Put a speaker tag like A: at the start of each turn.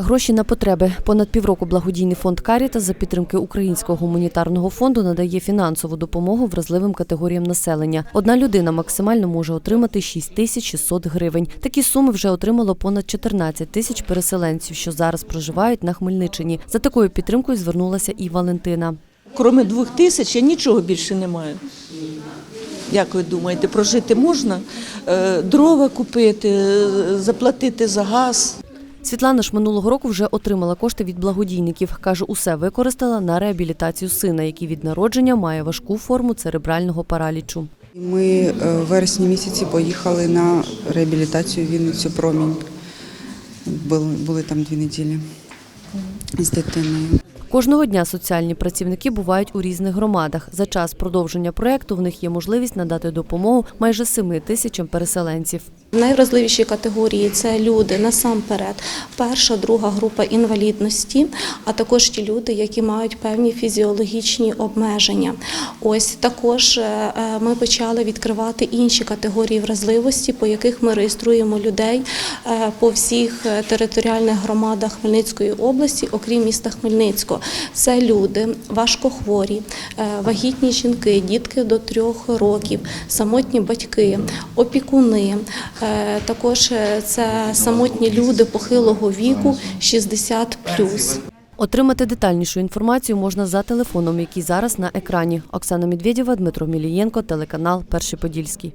A: Гроші на потреби. Понад півроку благодійний фонд Каріта за підтримки Українського гуманітарного фонду надає фінансову допомогу вразливим категоріям населення. Одна людина максимально може отримати 6 тисяч 600 гривень. Такі суми вже отримало понад 14 тисяч переселенців, що зараз проживають на Хмельниччині. За такою підтримкою звернулася і Валентина.
B: Кроме двох тисяч я нічого більше не маю. Як ви думаєте, прожити можна? Е, Дрова купити, е, заплатити за газ.
A: Світлана ж минулого року вже отримала кошти від благодійників. Каже, усе використала на реабілітацію сина, який від народження має важку форму церебрального паралічу.
C: Ми е, в вересні місяці поїхали на реабілітацію Вінницю Промінь. Були там дві неділі з дитиною.
A: Кожного дня соціальні працівники бувають у різних громадах. За час продовження проекту в них є можливість надати допомогу майже 7 тисячам переселенців.
D: Найвразливіші категорії це люди насамперед, перша, друга група інвалідності, а також ті люди, які мають певні фізіологічні обмеження. Ось також е, е, ми почали відкривати інші категорії вразливості, по яких ми реєструємо людей е, по всіх територіальних громадах Хмельницької області, окрім міста Хмельницького. Це люди важкохворі, е, вагітні жінки, дітки до трьох років, самотні батьки, опікуни. Е, Також е, це самотні люди похилого віку 60+.
A: Отримати детальнішу інформацію можна за телефоном, який зараз на екрані. Оксана Медведєва, Дмитро Мілієнко, телеканал Перший Подільський.